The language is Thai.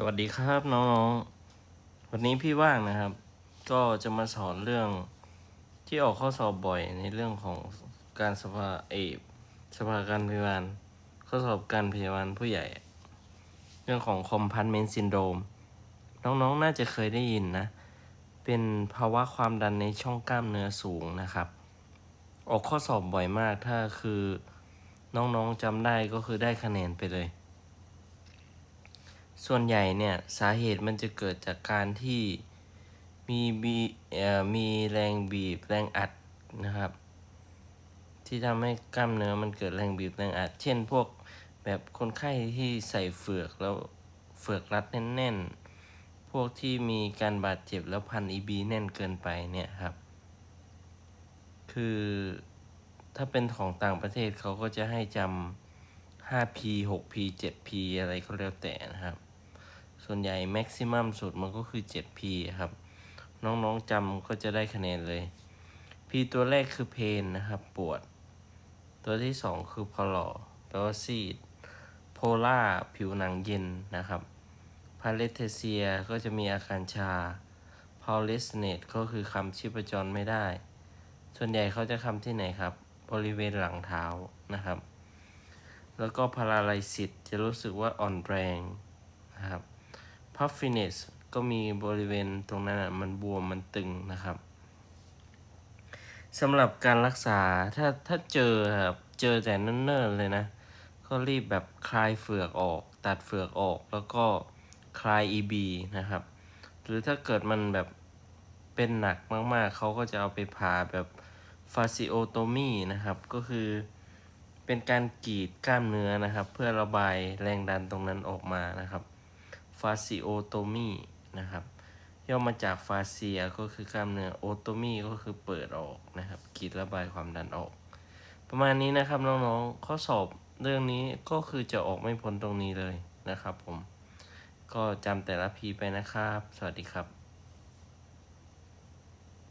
สวัสดีครับน้องๆ วันนี้พี่ว่างนะครับ ก็จะมาสอนเรื่องที่ออกข้อสอบบ่อยในเรื่องของการสภาเอกสภาการพยาบาลข้อสอบการพยาบาลผู้ใหญ่ เรื่องของ compartment syndrome น้องๆน่าจะเคยได้ยินนะ เป็นภาวะความดันในช่องกล้ามเนื้อสูงนะครับ ออกข้อสอบบ่อยมากถ้าคือน้องๆจำได้ก็คือได้คะแนนไปเลย ส่วนใหญ่เนี่ยสาเหตุมันจะเกิดจากการที่มีบีเอ่อมีแรงบีบแรงอัดนะครับ ที่ทำให้กล้ามเนื้อมันเกิดแรงบีบแรงอัด เช่นพวกแบบคนไข้ที่ใส่เฟือกแล้วเฟือกรัดแน่นๆ พวกที่มีการบาดเจ็บแล้วพันอีบีแน่นเกินไปเนี่ยครับ คือถ้าเป็นของต่างประเทศเขาก็จะให้จำ 5P 6P 7P อะไรก็แล้วแต่นะครับ ส่วนใหญ่แม็กซิมัมสุดมันก็คือ 7P ครับ น้องๆจำก็จะได้คะแนนเลย P ตัวแรกคือเพนนะครับ ปวด ตัวที่ 2 คือพอลอแปลว่าซีดโพล่าผิวหนังเย็นนะครับพาเลเทเซียก็จะมีอาการชาพาเลสเนตก็คือคำชีพจรไม่ได้ ส่วนใหญ่เขาจะคำที่ไหนครับ บริเวณหลังเท้านะครับ แล้วก็พาราไลซิสจะรู้สึกว่าอ่อนแรงนะครับ พัฟฟิเนสก็มีบริเวณตรงนั้นอะมันบวมมันตึงนะครับสำหรับการรักษาถ้าถ้าเจอครับเจอแต่เนิ่นๆเลยนะ ก็รีบแบบคลายเฟือกออก ตัดเฟือกออกแล้วก็คลาย EB นะครับ หรือถ้าเกิดมันแบบเป็นหนักมากๆ เขาก็จะเอาไปผ่าแบบฟาซิโอโตมีนะครับ ก็คือเป็นการกรีดกล้ามเนื้อนะครับ เพื่อระบายแรงดันตรงนั้นออกมานะครับ ฟาซิโอโตมีนะครับ ย่อมาจากฟาเซียก็คือกล้ามเนื้อโอโตมีก็คือเปิดออกนะครับกีดระบายความดันออก ประมาณนี้นะครับน้องๆข้อสอบเรื่องนี้ก็คือจะออกไม่พ้นตรงนี้เลยนะครับผม ก็จำแต่ละพีไปนะครับ สวัสดีครับ